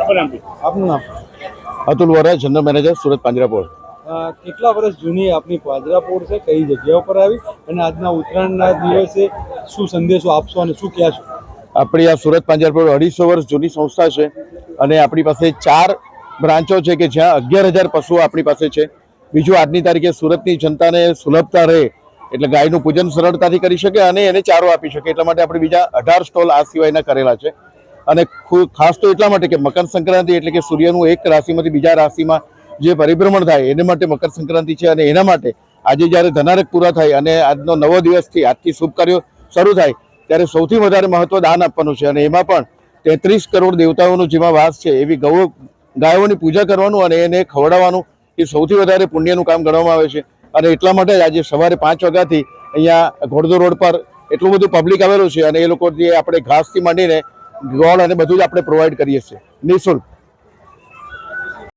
આપનું નામ Atul Vora general manager Surat Panjrapol. કેટલા વર્ષ જૂની આપની પાંજરાપોળ છે? કઈ જગ્યા ઉપર આવી? અને આજના ઉત્તરાયણના દિવસે શું સંદેશો આપશો અને શું કહેશો? આપણી આ સુરત પાંજરાપોળ અઢીસો વર્ષ જૂની સંસ્થા છે અને આપણી પાસે ચાર બ્રાન્ચો છે કે જ્યાં અગિયાર હજાર પશુઓ આપણી પાસે છે. બીજું આજની તારીખે સુરતની જનતાને સુલભતા રહે એટલે ગાયનું પૂજન સરળતાથી કરી શકે અને એને ચારો આપી શકે. એટલા માટે આપણે બીજા અઢાર સ્ટોલ આ સિવાયના કરેલા છે. અને ખાસ તો એટલા માટે કે મકર સંક્રાંતિ એટલે કે સૂર્યનું એક રાશિમાંથી બીજા રાશિમાં જે પરિભ્રમણ થાય, એને માટે મકર સંક્રાંતિ છે અને એના માટે આજે જ્યારે ધનારક પૂરા થાય અને આજનો નવો દિવસથી આજથી શુભ કાર્યો શરૂ થાય, ત્યારે સૌથી વધારે મહત્વ દાન આપવાનું છે. અને એમાં પણ તેત્રીસ કરોડ દેવતાઓનો જેમાં વાસ છે, એવી ગૌ ગાયોની પૂજા કરવાનું અને એને ખવડાવવાનું એ સૌથી વધારે પુણ્યનું કામ ગણવામાં આવે છે. અને એટલા માટે જ આજે સવારે પાંચ વાગ્યાથી અહીંયા ઘોડદો રોડ પર એટલું બધું પબ્લિક આવેલું છે અને એ લોકો જે આપણે ઘાસથી માંડીને ગોળ અને બધું જ આપણે પ્રોવાઈડ કરીએ છીએ. નિઃશુલ્ક.